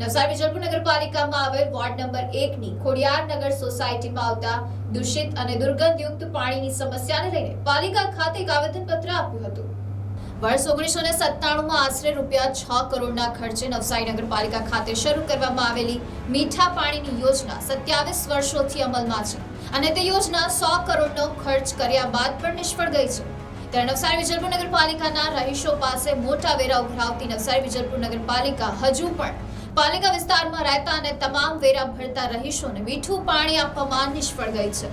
નવસારી વિજલપુર નગરપાલિકામાં આવેલ ward number એકની ખોડિયાર નગર સોસાયટીમાં આવતા દૂષિત અને દુર્ગંધયુક્ત પાણીની સમસ્યાને લઈને પાલિકા ખાતે એક આવેદનપત્ર આપ્યું હતું. વર્ષ ઓગણીસો ને સત્તાણુંમાં આશરે રૂપિયા છ કરોડના ખર્ચે નવસારી નગરપાલિકા ખાતે શરૂ કરવામાં આવેલી મીઠા પાણીની યોજના સત્યાવીસ વર્ષોથી અમલમાં છે અને તે યોજના સો કરોડનો ખર્ચ કર્યા બાદ પણ નિષ્ફળ ગઈ છે. ત્યારે નવસારી વિજલપુર નગરપાલિકાના રહીશો પાસે મોટા વેરા ઉઘરાવતી નવસારી વિજલપુર નગરપાલિકા હજુ પણ પાલિકા વિસ્તારમાં રહેતા અને તમામ વેરા ભરતા રહીશોને મીઠું પાણી આપવામાં નિષ્ફળ ગઈ છે.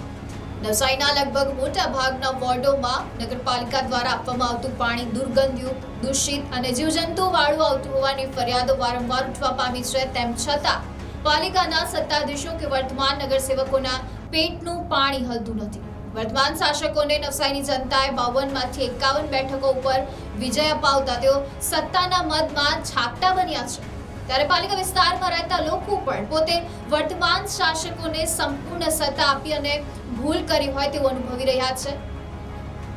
નવસારીના લગભગ મોટા ભાગના વોર્ડોમાં નગરપાલિકા દ્વારા આપવામાં આવતું પાણી દુર્ગંધયુક્ત દૂષિત અને જીવજંતુ વાળું આવતું હોવાની ફરિયાદો વારંવાર ઉઠવા પામી છે. તેમ છતાં, પાલિકાના સત્તાધીશો કે વર્તમાન નગરસેવકોના પેટનું પાણી હલતું નથી. વર્તમાન શાસકોને નવસારીની જનતાએ બાવનમાંથી એકાવન બેઠકો ઉપર વિજય અપાવતા તેઓ સત્તાના મતમાં છાપટા બન્યા છે. ત્યારે પાલિકા વિસ્તારમાં રહેતા લોકો પણ પોતે વર્તમાન શાસકોને સંપૂર્ણ સત્તા આપી અને ભૂલ કરી હોય તેવું અનુભવી રહ્યા છે.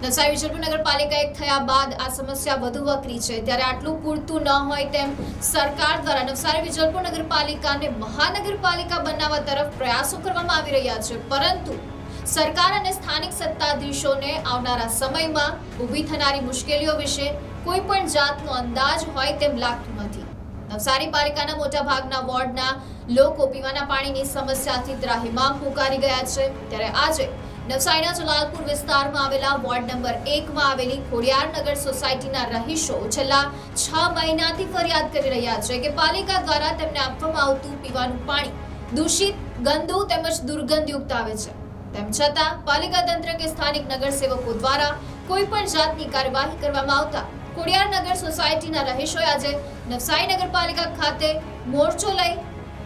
નવસારી વિજયપુર નગરપાલિકા એક થયા બાદ આ સમસ્યા વધુ વકરી છે. ત્યારે આટલું પૂરતું ન હોય તેમ સરકાર દ્વારા નવસારી વિજલપુર નગરપાલિકાને મહાનગરપાલિકા બનાવવા તરફ પ્રયાસો કરવામાં આવી રહ્યા છે. પરંતુ સરકાર અને સ્થાનિક સત્તાધીશોને આવનારા સમયમાં ઊભી થનારી મુશ્કેલીઓ વિશે કોઈ પણ જાતનો અંદાજ હોય તેમ લાગતું નથી. નવસારી પાલિકાના મોટા ભાગના વોર્ડના લોકો પીવાના પાણીની સમસ્યાથી ત્રાહિમામ પુકારી ગયા છે. ત્યારે આજે નવસારીના જલાલપુર વિસ્તારમાં આવેલા વોર્ડ નંબર એકમાં આવેલી ખોડિયારનગર સોસાયટીના રહીશો છેલ્લા છ મહિનાથી ફરિયાદ કરી રહ્યા છે કે પાલિકા દ્વારા તેમને આપવામાં આવતું પીવાનું પાણી દૂષિત ગંદુ તેમજ દુર્ગંધયુક્ત આવે છે. તેમ છતાં પાલિકા તંત્ર કે સ્થાનિક નગરસેવકો દ્વારા કોઈ પણ જાતની કાર્યવાહી કરવામાં આવતા ખોડિયારનગર સોસાયટીના રહીશોએ આજે નવસારી નગરપાલિકા ખાતે મોરચો લઈ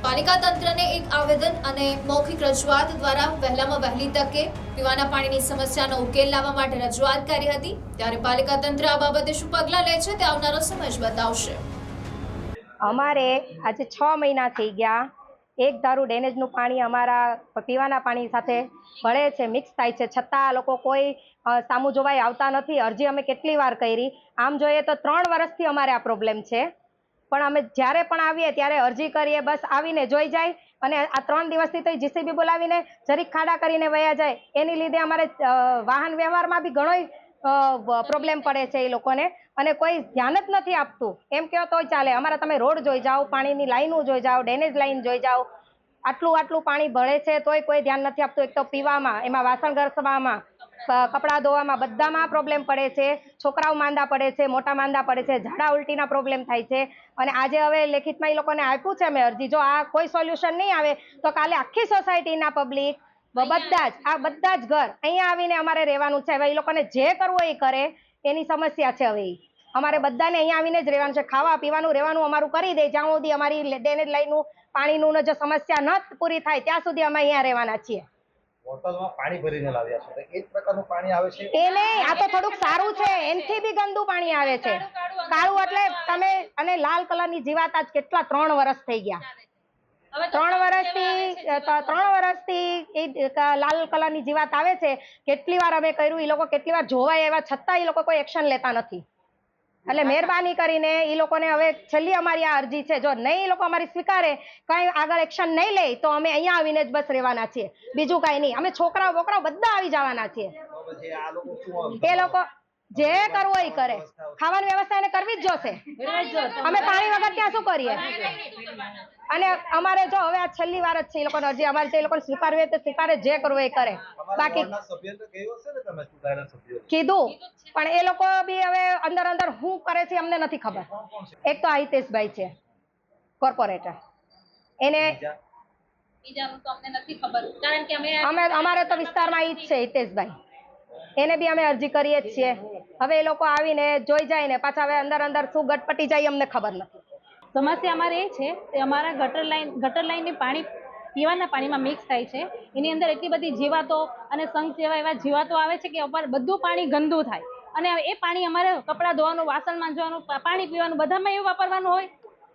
પાલિકા તંત્રને એક આવેદન અને મૌખિક રજૂઆત દ્વારા વહેલામાં વહેલી તકે પીવાના પાણીની સમસ્યાનો ઉકેલ લાવવા માટે રજૂઆત કરી હતી. ત્યારે પાલિકા તંત્ર આ બાબતે શું પગલાં લે છે તે આવનારો સમય જ બતાવશે. અમારે આજે છ મહિના થઈ ગયા. એક ધારું ડેનેજનું પાણી અમારા પીવાના પાણી સાથે ભળે છે મિક્સ થાય છે. છતાં લોકો કોઈ સામું જોવાય આવતા નથી. અરજી અમે કેટલી વાર કરી. આમ જોઈએ તો ત્રણ વર્ષથી અમારે આ પ્રોબ્લેમ છે. પણ અમે જ્યારે પણ આવીએ ત્યારે અરજી કરીએ, બસ આવીને જોઈ જાય અને આ ત્રણ દિવસથી તો જીસીબી બોલાવીને જરીક ખાડા કરીને વયા જાય. એની લીધે અમારે વાહન વ્યવહારમાં બી ઘણોય પ્રોબ્લેમ પડે છે એ લોકોને. અને કોઈ ધ્યાન જ નથી આપતું. એમ કહો તોય ચાલે. અમારા તમે રોડ જોઈ જાઓ, પાણીની લાઈનો જોઈ જાઓ ડેનેજ લાઈન જોઈ જાઓ. આટલું આટલું પાણી ભળે છે, તોય કોઈ ધ્યાન નથી આપતું. એક તો પીવામાં, એમાં વાસણ ઘસવામાં કપડાં ધોવામાં બધામાં પ્રોબ્લેમ પડે છે. છોકરાઓ માંદા પડે છે, મોટા માંદા પડે છે, ઝાડા ઉલટીના પ્રોબ્લેમ થાય છે. અને આજે હવે લેખિતમાં એ લોકોને આપ્યું છે મેં અરજી. જો આ કોઈ સોલ્યુશન નહીં આવે, તો કાલે આખી સોસાયટીના પબ્લિક બધા જ, આ બધા જ ઘર અહીંયા આવીને અમારે રહેવાનું છે. હવે એ લોકોને જે કરવું એ કરે. એની સમસ્યા છે હવે અમારે બધાને અહીંયા આવીને જ રહેવાનું છે. ખાવા, પીવાનું, રહેવાનું અમારું કરી દે. જ્યાં સુધી અમારી ડેને લાઈનનું પાણીનું જો સમસ્યા ન પૂરી થાય ત્યાં સુધી અમે અહીંયા રહેવાના છીએ. બોટલમાં પાણી ભરીને લાવ્યા છો. એ જ પ્રકારનું પાણી આવે છે? એ નહીં આ તો થોડુંક સારું છે. એનથી બી ગંદુ પાણી આવે છે. કાળું એટલે તમે અને લાલ કલરની જીવાત આજ કેટલા ત્રણ વર્ષ થઈ ગયા. ત્રણ વર્ષથી ત્રણ વર્ષથી એ લાલ કલરની જીવાત આવે છે. કેટલી વાર અમે કર્યું એ લોકો કેટલી વાર જોવાય એવા છતાં એ લોકો કોઈ એક્શન લેતા નથી. એટલે મહેરબાની કરીને એ લોકોને હવે છેલ્લી અમારી આ અરજી છે. જો નહીં એ લોકો અમારી સ્વીકારે કઈ આગળ એક્શન નહીં લે તો અમે અહીંયા આવીને જ બસ રહેવાના છીએ. બીજું કઈ નહીં. અમે છોકરાઓ બોકરાઓ બધા આવી જવાના છીએ. એ લોકો જે કરવું હોય એ કરે. ખાવાની વ્યવસ્થા એને કરવી જ જોશે. અમે પાણી વગર ત્યાં શું કરીએ? અને અમારે જો હવે આ છેલ્લી વાર જ છે એ લોકોને અરજી અમારે જે એ લોકોને સ્વીકારવી હોય તો સ્વીકારે જે કરવું એ કરે. બાકી કીધું પણ એ લોકો બી હવે અંદર અંદર શું કરે છે અમને નથી ખબર. એક તો હિતેશભાઈ છે કોર્પોરેટર. એને બીજા? બીજાનું તો અમને નથી ખબર. કારણ કે અમે અમે અમારે તો વિસ્તારમાં ઈ જ છે હિતેશભાઈ. એને બી અમે અરજી કરીએ જ છીએ. હવે એ લોકો આવીને જોઈ જાય ને પાછા હવે અંદર અંદર શું ગટપટી જાય અમને ખબર નથી. સમસ્યા અમારે એ છે કે અમારા ગટર લાઈન, ગટર લાઈનની પાણી પીવાના પાણીમાં મિક્સ થાય છે. એની અંદર એટલી બધી જીવાતો અને સંઘ જેવા એવા જીવાતો આવે છે કે અમારે બધું પાણી ગંદુ થાય. અને એ પાણી અમારે કપડાં ધોવાનું, વાસણ માંજવાનું પાણી પીવાનું બધામાં એવું વાપરવાનું હોય.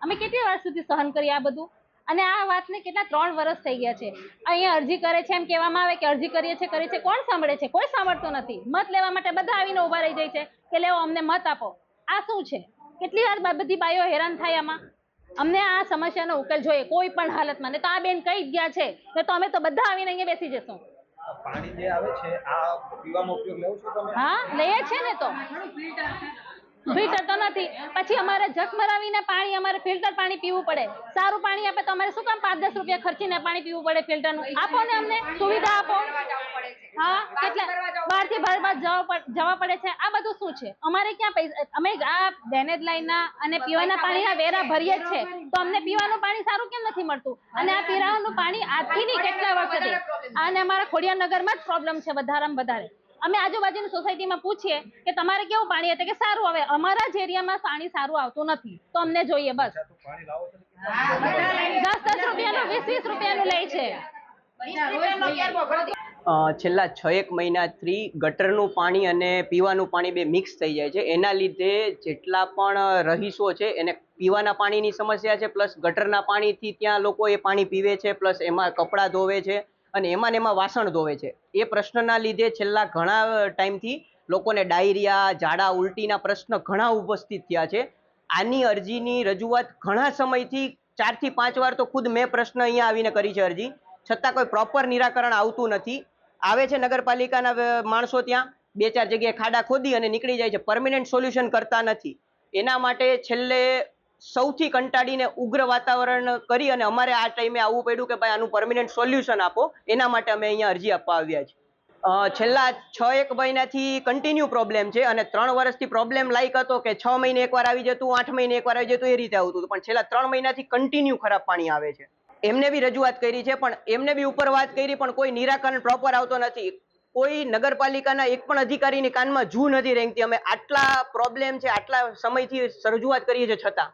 અમે કેટલી વાર સુધી સહન કરીએ આ બધું? અને આ વાતને કેટલા ત્રણ વર્ષ થઈ ગયા છે. અહીંયા અરજી કરે છે એમ કહેવામાં આવે કે અરજી કરીએ છે કરીએ છે. કોણ સાંભળે છે? કોઈ સાંભળતું નથી. મત લેવા માટે બધા આવીને ઊભા રહી જાય છે કે લેવો અમને મત આપો. આ શું છે? કેટલી વાર બધી બાઈઓ હેરાન થાય આમાં? અમને આ સમસ્યાનો ઉકેલ જોઈએ કોઈ પણ હાલતમાં. ને તો આ બેન કઈ ગયા છે? ને તો અમે તો બધા આવીને અહીંયા બેસી જશું. પાણી જે આવે છે આ પીવામાં ઉપયોગ લેવું છો તમે? હા લઈએ છે ને તો. ફિલ્ટર તો નથી. પછી અમારે જખમરાવીને પાણી, અમારે ફિલ્ટર પાણી પીવું પડે. સારું પાણી આપે તો અમારે શું કામ પાંચ દસ રૂપિયા ખર્ચીને પાણી પીવું પડે ફિલ્ટરનું? આપો ને અમને સુવિધા આપો. હા, કેટલા? બહારથી બાર જવા જવા પડે છે. આ બધું શું છે? અમારે ક્યાં પૈસા, અમે આ ડેનેજ લાઈનના અને પીવાના પાણીના વેરા ભરીએ જ છે. તો અમને પીવાનું પાણી સારું કેમ નથી મળતું? અને આ પીવાનું પાણી આજથી નહીં કેટલા વર્ષથી? અને અમારા ખોડિયાનગરમાં જ પ્રોબ્લેમ છે, વધારેમાં વધારે. અમે આજુબાજુની સોસાયટીમાં પૂછીએ કે તમારે કેવું પાણી હતું કે સારું આવે અમારા જ એરિયામાં પાણી સારું આવતું નથી. તો અમને જોઈએ બસ. દસ દસ રૂપિયાનું વીસ વીસ રૂપિયાનું લે છે. છેલ્લા છ એક મહિનાથી ગટરનું પાણી અને પીવાનું પાણી બે મિક્સ થઈ જાય છે. એના લીધે જેટલા પણ રહીશો છે એને પીવાના પાણીની સમસ્યા છે પ્લસ ગટરના પાણીથી ત્યાં લોકો એ પાણી પીવે છે પ્લસ એમાં કપડાં ધોવે છે. અને એમાં ને એમાં વાસણ ધોવે છે. એ પ્રશ્નના લીધે છેલ્લા ઘણા ટાઈમથી લોકોને ડાયરિયા, ઝાડા, ઉલટીના પ્રશ્ન ઘણા ઉપસ્થિત થયા છે. આની અરજીની રજૂઆત ઘણા સમયથી ચારથી પાંચ વાર તો ખુદ મેં પ્રશ્ન અહીંયા આવીને કરી છે અરજી. છતાં કોઈ પ્રોપર નિરાકરણ આવતું નથી. આવે છે નગરપાલિકાના માણસો ત્યાં. બે ચાર જગ્યાએ ખાડા ખોદી અને નીકળી જાય છે. પરમિનન્ટ સોલ્યુશન કરતા નથી. એના માટે છેલ્લે સૌથી કંટાળીને ઉગ્ર વાતાવરણ કરી અને અમારે આ ટાઈમે આવવું પડ્યું કે ભાઈ આનું પરમિનન્ટ સોલ્યુશન આપો, એના માટે અમે અહીંયા અરજી આપવા આવ્યા છીએ. છેલ્લા છ એક મહિનાથી કન્ટિન્યુ પ્રોબ્લેમ છે અને ત્રણ વર્ષથી પ્રોબ્લેમ લાઈક હતો કે છ મહિને એકવાર આવી જતું, આઠ મહિને એકવાર આવી જતું, એ રીતે આવતું પણ છેલ્લા ત્રણ મહિનાથી કન્ટિન્યુ ખરાબ પાણી આવે છે. એમને બી રજૂઆત કરી છે, પણ એમને બી ઉપર વાત કરી, પણ કોઈ નિરાકરણ પ્રોપર આવતો નથી. કોઈ નગરપાલિકાના એક પણ અધિકારીની કાનમાં જૂ નથી રેંગતી. અમે આટલા પ્રોબ્લેમ છે, આટલા સમયથી રજૂઆત કરીએ છીએ છતાં.